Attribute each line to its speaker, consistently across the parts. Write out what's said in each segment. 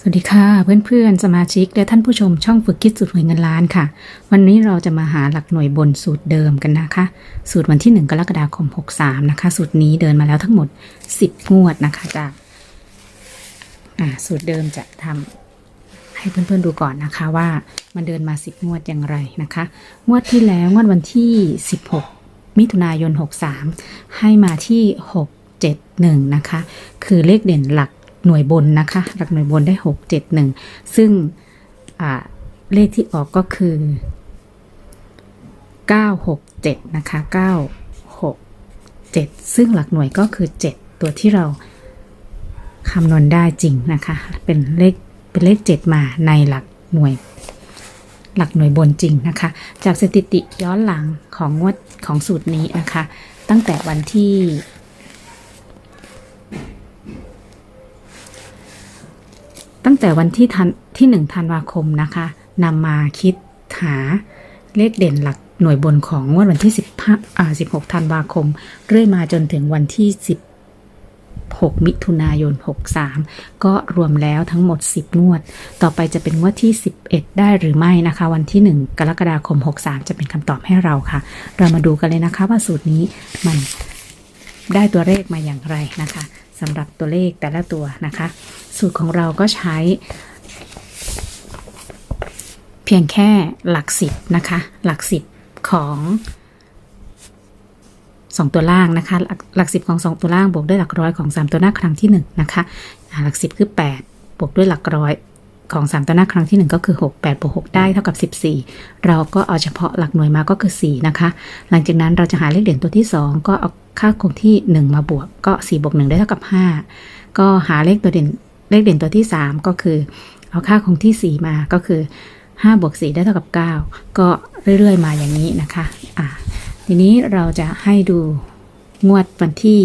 Speaker 1: สวัสดีค่ะเพื่อนๆ สมาชิกและท่านผู้ชมช่องฝึกคิดสูตรหวยเงินล้านค่ะ วันนี้เราจะมาหาหลักหน่วยบนสูตรเดิมกันนะคะ สูตรวันที่ 1 กรกฎาคม 63 นะคะ สูตรนี้เดินมาแล้วทั้งหมด 10 งวดนะคะจากสูตรเดิมจะทำให้เพื่อนๆดูก่อนนะคะว่ามันเดินมา 10 งวดอย่างไรนะคะ งวดที่แล้วงวดวันที่ 16 มิถุนายน 63 ให้มาที่ 671 นะคะ คือเลขเด่นหลัก หน่วยบนนะคะ หลักหน่วยบนได้ 671 ซึ่งอ่าเลขที่ออกก็คือ 967 นะคะ 967 ซึ่งหลักหน่วยก็คือ 7 ตัวที่เราคำนวณได้จริงนะคะ เป็นเลขเป็นเลข 7 มาในหลักหน่วยหลักหน่วยบนจริงนะคะ จากสถิติย้อนหลังของงวดของสูตรนี้นะคะ ตั้งแต่วันที่ ตั้งแต่วันที่ทันที่หนึ่งธันวาคมนะคะนำมาคิดหาเลขเด่นหลักหน่วยบนของงวดวันที่15อ่า16 ธันวาคม เรื่อยมาจนถึงวันที่ 16 มิถุนายน 63 ก็รวมแล้วทั้งหมด 10 งวด ต่อไปจะเป็นงวดที่ 11 ได้หรือไม่นะคะ วันที่ 1 กรกฎาคม 63 จะเป็นคำตอบให้เราค่ะ เรามาดูกันเลยนะคะว่าสูตรนี้มัน ได้ตัวเลขมาอย่างไรนะคะสำหรับตัวเลขแต่ละตัวนะคะ สูตรของเราก็ใช้ เพียงแค่หลักสิบนะคะ หลักสิบของสองตัวล่างนะคะหลักหลักสิบของสองตัวล่างบวกด้วยหลักร้อยของสามตัวหน้าครั้งที่หนึ่งนะคะหลักสิบคือแปดบวกด้วยหลักร้อยของสามตัวหน้าครั้งที่หนึ่งก็คือหกแปดบวกหกได้เท่ากับสิบสี่เราก็เอาเฉพาะหลักหน่วยมาก็คือสี่นะคะ หลังจากนั้นเราจะหาเลขเด่นตัวที่สองก็เอา ค่าคงที่หนึ่งมาบวกก็สี่บวกหนึ่งได้เท่ากับห้าก็หาเลขตัวเด่นเลขเด่นตัวที่ 3 ก็คือ เอาค่าคงที่ 4 มาก็คือ 5 บวก 4 ได้เท่ากับ 9 ก็เรื่อย ๆ มาอย่างนี้นะคะอ่าทีนี้เราจะให้ดูงวดวันที่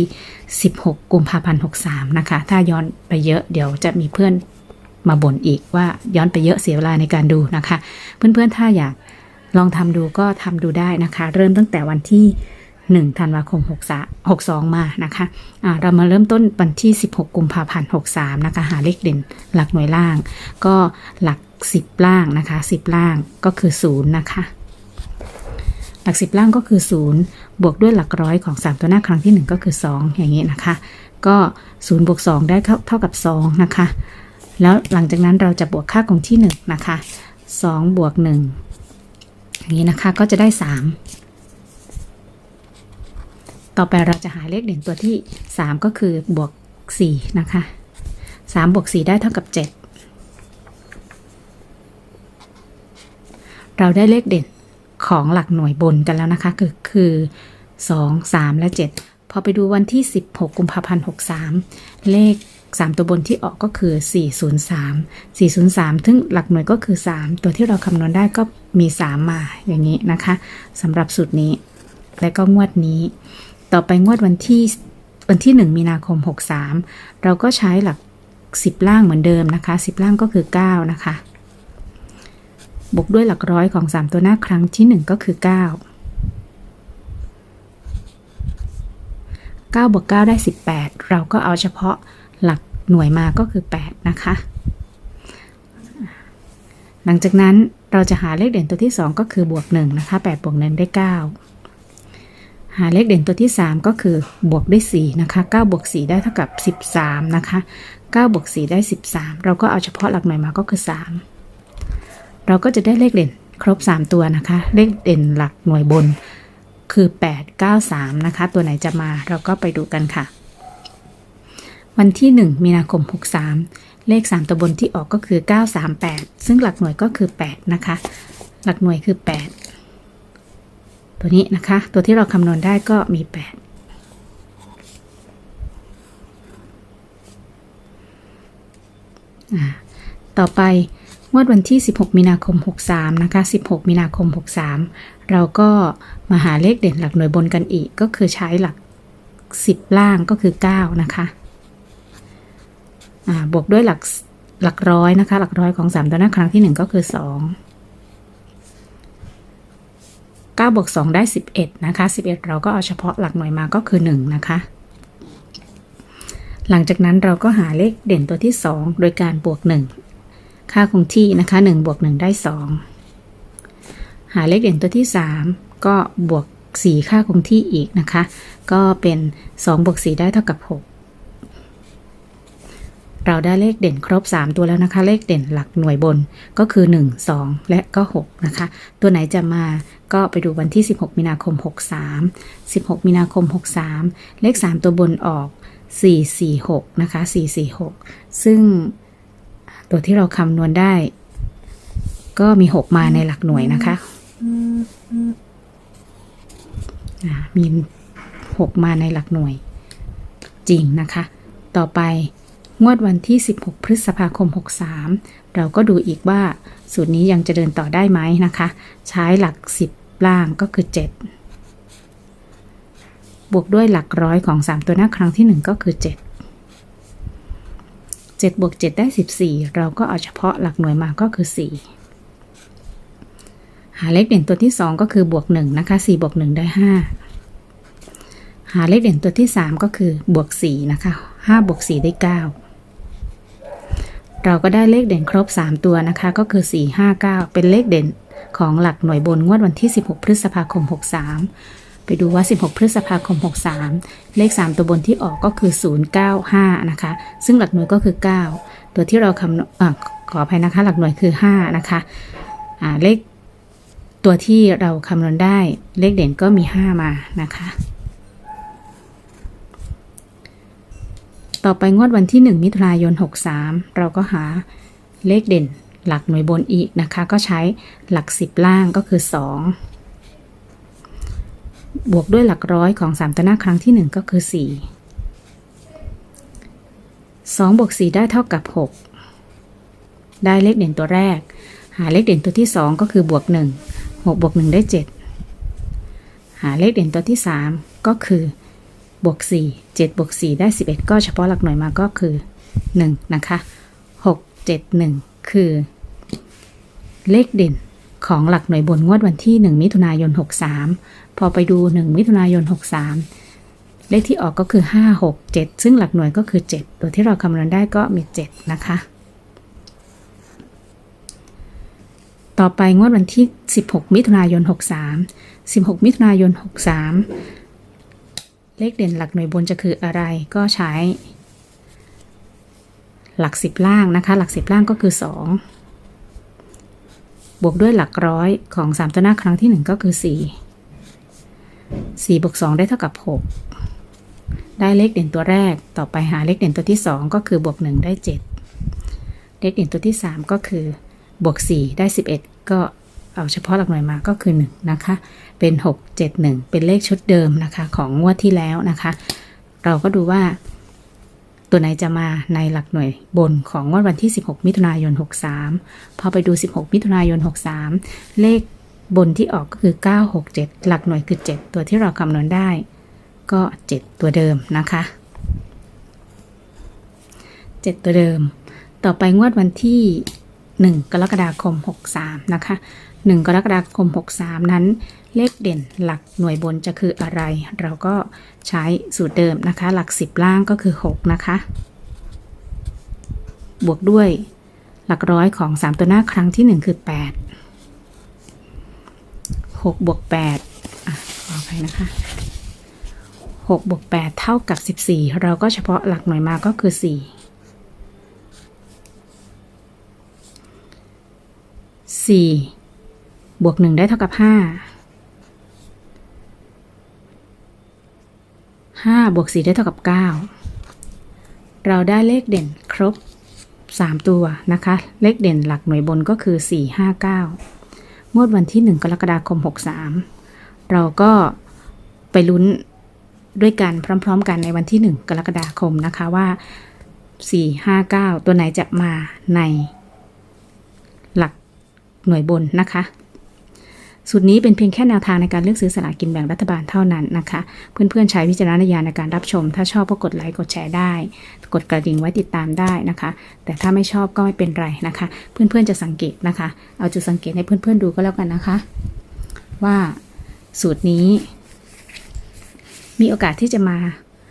Speaker 1: 16 กุมภาพันธ์63 นะคะ ถ้าย้อนไปเยอะเดี๋ยวจะมีเพื่อนมาบ่นอีกว่าย้อนไปเยอะเสียเวลาในการดูนะคะ เพื่อนๆถ้าอยากลองทำดูก็ทำดูได้นะคะ เริ่มตั้งแต่วันที่ 1ธันวาคม63 62มานะคะอ่าเรามาเริ่มต้นวันที่ 16 กุมภาพันธ์ 63 นะคะ หาเลขเด่นหลักหน่วยล่าง ก็หลัก 10 ล่างนะคะ 10 ล่างก็คือ 0 นะคะ หลัก 10 ล่างก็คือ 0 บวกด้วยหลักร้อยของ 3 ตัวหน้าครั้งที่ 1 ก็คือ 2 อย่างนี้นะคะ ก็0บวก2ได้เท่าเท่ากับ 2 นะคะ แล้วหลังจากนั้นเราจะบวกค่าของที่ 1 นะคะ 2 บวก 1 อย่างนี้นะคะก็จะได้ 3 ต่อไปเราจะหาเลขเด่นตัวที่ 3 ก็คือบวก 4 นะคะ 3 บวก 4 ได้เท่ากับ 7 เราได้เลขเด่นของหลักหน่วยบนกันแล้วนะคะ คือคือ 2 3 และ 7 พอไปดูวันที่ 16 กุมภาพันธ์ 63 เลข 3 ตัวบนที่ออกก็คือ 403 403 ซึ่งหลักหน่วยก็คือ 3 ตัวที่เราคำนวณได้ก็มี 3 มาอย่างนี้นะคะสำหรับสูตรนี้และก็งวดนี้ ต่อไปงวดวันที่วันที่ 1 มีนาคม 63 เราก็ใช้หลัก 10 ล่างเหมือนเดิมนะคะ 10 ล่างก็คือ 9 นะคะ บวกด้วยหลักร้อยของ 3 ตัวหน้าครั้งที่ 1 ก็คือ 9 9บวก9ได้ 18 เราก็เอาเฉพาะหลักหน่วยมาก็คือ 8 นะคะ หลังจากนั้นเราจะหาเลขเด่นตัวที่ 2 ก็คือบวก 1 นะคะ8บวก1ได้ 9 หาเลขเด่นตัวที่ 3 ก็คือบวกได้4นะคะ9บวก4ได้เท่ากับ 13นะคะ9บวก4ได้ 13 เราก็เอาเฉพาะหลักหน่วยมาก็คือ 3 เราก็จะได้เลขเด่นครบ 3 ตัวนะคะ เลขเด่นหลักหน่วยบนคือ 8 9 3 นะคะ ตัวไหนจะมาเราก็ไปดูกันค่ะ วันที่ 1 มีนาคม 63 เลข 3 ตัวบนที่ออกก็คือ 938 ซึ่งหลักหน่วยก็คือ 8 นะคะ หลักหน่วยคือ 8 ตัวนี้นะคะ ตัวที่เราคำนวณได้ก็มี 8ต่อไปงวดวันที่ 16 มีนาคม 63 นะคะ 16 มีนาคม 63 เราก็มาหาเลขเด่นหลักหน่วยบนกันอีก ก็คือใช้หลัก 10 ล่างก็คือ 9 นะคะ บวกด้วยหลักหลักร้อยนะคะ หลักร้อยของ 3 ตัวหน้าครั้งที่ 1 ก็คือ 2 9บวก2ได้ 11 นะคะ 11 เราก็เอาเฉพาะหลักหน่วยมาก็คือ 1 นะคะ หลังจากนั้นเราก็หาเลขเด่นตัวที่ 2 โดยการบวก 1 ค่าคงที่นะคะ 1 บวก 1 ได้ 2 หาเลขเด่นตัวที่ 3 ก็บวก 4 ค่าคงที่อีกนะคะ ก็เป็น 2 บวก 4 ได้เท่ากับ 6 เราได้เลขเด่นครบ 3 ตัวแล้วนะคะ เลขเด่นหลักหน่วยบนก็คือ 1 2 และก็ 6 นะคะ ตัวไหนจะมาก็ไปดูวันที่ 16 มีนาคม 63 16 มีนาคม 63 เลข 3 ตัวบนออก 446 นะคะ 446 ซึ่งตัวที่เราคำนวณได้ ก็มี 6 มาในหลักหน่วยนะคะมี 6 มาในหลักหน่วยจริงนะคะ ต่อไป งวดวันที่ 16 พฤษภาคม 63 เราก็ดูอีกว่าสูตรนี้ยังจะเดินต่อได้ไหมนะคะ ใช้หลัก 10 ล่างก็คือ 7 บวกด้วยหลักร้อยของ 3 ตัวหน้าครั้งที่ 1 ก็คือ 7 7บวก7 ได้ 14 เราก็เอาเฉพาะหลักหน่วยมาก็คือ 4หาเลขเด่นตัวที่ 2 ก็คือบวก1นะคะ4บวก1ได้ 5 หาเลขเด่นตัวที่ 3 ก็คือบวก4นะคะ5บวก4ได้ 9 เราก็ได้เลขเด่นครบ 3 ตัวนะคะ ก็คือ 4 5 9 เป็นเลขเด่นของหลักหน่วยบนงวดวันที่ 16 พฤษภาคม 63 ไปดูว่า 16 พฤษภาคม 63 เลข 3 ตัวบนที่ออกก็คือ 095 นะคะ ซึ่งหลักหน่วยก็คือ 9 ตัวที่เราคำนวณอขออภัยนะคะ หลักหน่วยคือ 5 นะคะอ่าเลขตัวที่เราคำนวณได้เลขเด่นก็มี 5 มานะคะ ต่อไปงวดวันที่ 1 มิถุนายน 63 เราก็หาเลขเด่นหลักหน่วยบนอีกนะคะ ก็ใช้หลัก 10 ล่างก็คือ 2 บวกด้วยหลักร้อยของ 3ตัวหน้าครั้งที่ 1 ก็คือ 4 2บวก4ได้เท่ากับ 6 ได้เลขเด่นตัวแรก หาเลขเด่นตัวที่ 2 ก็คือบวก 1 6 บวก 1 ได้ 7 หาเลขเด่นตัวที่ 3 ก็คือ บวก4 7บวก4ได้ 11 ก็เฉพาะหลักหน่วยมาก็คือ 1 นะคะ 6 7 1 คือ เลขเด่นของหลักหน่วยบนงวดวันที่ 1 มิถุนายน 63 พอไปดู 1 มิถุนายน 63 เลขที่ออกก็คือ 5 6 7 ซึ่งหลักหน่วยก็คือ 7 ตัวที่เราคำนวณได้ก็มี 7 นะคะ ต่อไปงวดวันที่ 16 มิถุนายน 63 16 มิถุนายน 63 เลขเด่นหลักหน่วยบนจะคืออะไรก็ใช้ หลัก10ล่างนะคะ หลัก10ล่างก็คือ 2 บวกด้วยหลักร้อยของ 3 ตัวหน้าครั้งที่ 1 ก็คือ 4 4บวก2ได้เท่ากับ 6 ได้เลขเด่นตัวแรกต่อไปหาเลขเด่นตัวที่ 2 ก็คือบวก 1 ได้ 7 เลขเด่นตัวที่ 3 ก็คือบวก 4 ได้ 11 ก็ เอาเฉพาะหลักหน่วยมาก็คือ 1 นะคะ เป็น 6 7 1 เป็นเลขชุดเดิมนะคะ ของงวดที่แล้วนะคะ เราก็ดูว่าตัวไหนจะมาในหลักหน่วยบนของงวดวันที่ 16 มิถุนายน 63 พอไปดู 16 มิถุนายน 63 เลขบนที่ออกก็คือ 967 หลักหน่วยคือ 7 ตัวที่เราคำนวณได้ ก็ 7 ตัวเดิมนะคะ 7 ตัวเดิม ต่อไปงวดวันที่ 1 กรกฎาคม 63 นะคะ 1 กรกฎาคม 63 นั้น เลขเด่นหลักหน่วยบนจะคืออะไร เราก็ใช้สูตรเดิมนะคะ หลัก 10 ล่างก็คือ 6 นะคะ บวกด้วยหลักร้อยของ 3 ตัวหน้าครั้งที่ 1 คือ 8 6บวก8อะขออภัยนะคะ6บวก8เท่ากับ 14 เราก็เฉพาะหลักหน่วยมาก็คือ4สี่ บวกหนึ่งได้เท่ากับห้าห้าบวกสี่ได้เท่ากับเก้าเราได้เลขเด่นครบสามตัวนะคะ เลขเด่นหลักหน่วยบนก็คือสี่ห้าเก้างวดวันที่หนึ่งกรกฎาคมหกสามเราก็ไปลุ้นด้วยกันพร้อม ๆ กันในวันที่หนึ่งกรกฎาคมนะคะว่าสี่ห้าเก้าตัวไหนจะมาในหลักหน่วยบนนะคะ สูตรนี้เป็นเพียงแค่แนวทางในการเลือกซื้อสลากกินแบ่งรัฐบาลเท่านั้นนะคะ เพื่อนๆใช้วิจารณญาณในการรับชม ถ้าชอบก็กดไลค์กดแชร์ได้ กดกระดิ่งไว้ติดตามได้นะคะ แต่ถ้าไม่ชอบก็ไม่เป็นไรนะคะ เพื่อนๆจะสังเกตนะคะ เอาจุดสังเกตให้เพื่อนๆดูก็แล้วกันนะคะ ว่าสูตรนี้ มีโอกาสที่จะมา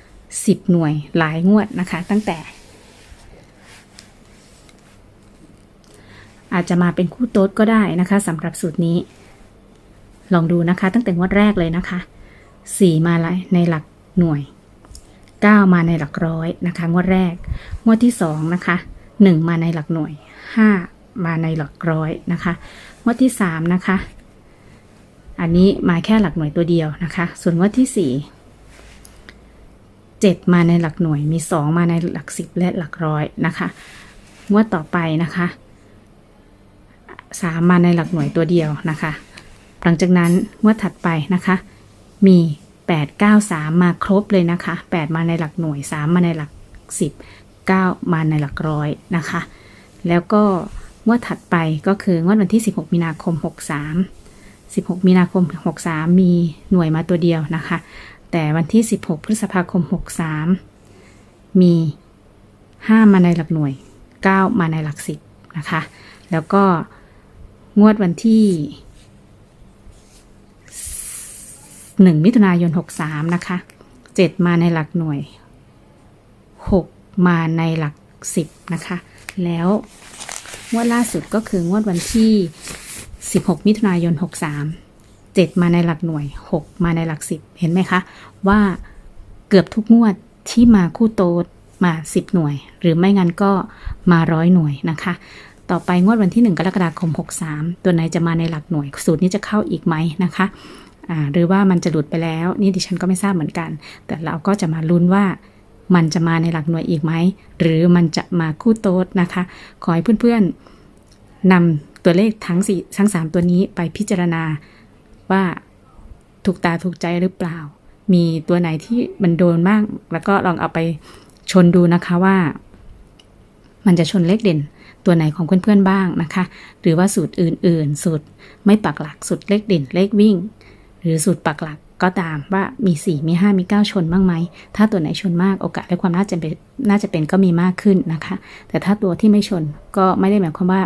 Speaker 1: 10 หน่วยหลายงวดนะคะ ตั้งแต่ อาจจะมาเป็นคู่โต๊ดก็ได้นะคะสำหรับสูตรนี้ ลองดูนะคะ ตั้งแต่งวดแรกเลยนะคะ 4 มาในหลักหน่วย 9 มาในหลักร้อยนะคะ งวดแรก งวดที่ 2 นะคะ 1 มาในหลักหน่วย 5 มาในหลักร้อยนะคะ งวดที่ 3 นะคะ อันนี้มาแค่หลักหน่วยตัวเดียวนะคะ ส่วนงวดที่ 4 7 มาในหลักหน่วย มี 2 มาในหลัก 10 และหลักร้อยนะคะ งวดต่อไปนะคะ 3 มาในหลักหน่วยตัวเดียวนะคะ หลังจากนั้นงวดถัดไปนะคะ มี 8 9 3 มาครบเลยนะคะ 8 มาในหลักหน่วย 3 มาในหลัก 10 9 มาในหลักร้อยนะคะ แล้วก็งวดถัดไปก็คืองวดวันที่ 16 มีนาคม 63 16 มีนาคม 63 มีหน่วยมาตัวเดียวนะคะ แต่วันที่ 16 พฤษภาคม 63 มี 5 มาในหลักหน่วย 9 มาในหลัก 10 นะคะ แล้วก็งวดวันที่ 1 มิถุนายน 63 นะคะ 7 มาในหลักหน่วย 6 มาในหลัก 10 นะคะ แล้วงวดล่าสุดก็คืองวดวันที่ 16 มิถุนายน 63 7 มาในหลักหน่วย 6 มาในหลัก 10 เห็นไหมคะ ว่าเกือบทุกงวดที่มาคู่โตดมา 10 หน่วย หรือไม่งั้นก็มาร้อยหน่วยนะคะ ต่อไปงวดวันที่ 1 กรกฎาคม 63 ตัวไหนจะมาในหลักหน่วย สูตรนี้จะเข้าอีกไหมนะคะ หรือว่ามันจะหลุดไปแล้ว นี่ดิฉันก็ไม่ทราบเหมือนกัน แต่เราก็จะมาลุ้นว่ามันจะมาในหลักหน่วยอีกไหม หรือมันจะมาคู่โต๊ดนะคะ ขอให้เพื่อนๆนำตัวเลขทั้งสี่ทั้งสามตัวนี้ไปพิจารณาว่าถูกตาถูกใจหรือเปล่า มีตัวไหนที่มันโดนบ้าง แล้วก็ลองเอาไปชนดูนะคะว่า มันจะชนเลขเด่นตัวไหนของเพื่อนๆบ้างนะคะ หรือว่าสูตรอื่นๆ สูตรไม่ปักหลักสูตรเลขเด่นเลขวิ่ง หรือสูตรปักหลักก็ตามว่ามี 4 มี 5 มี 9 ชนบ้างไหม ถ้าตัวไหนชนมากโอกาสและความน่าจะเป็นน่าจะเป็นก็มีมากขึ้นนะคะ แต่ถ้าตัวที่ไม่ชนก็ไม่ได้หมายความว่า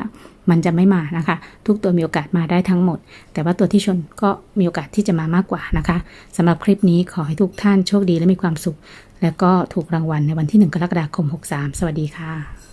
Speaker 1: มันจะไม่มานะคะ ทุกตัวมีโอกาสมาได้ทั้งหมด แต่ว่าตัวที่ชนก็มีโอกาสที่จะมามากกว่านะคะสำหรับคลิปนี้ขอให้ทุกท่านโชคดีและมีความสุข แล้วก็ถูกรางวัลในวันที่ 1 กรกฎาคม 63 สวัสดีค่ะ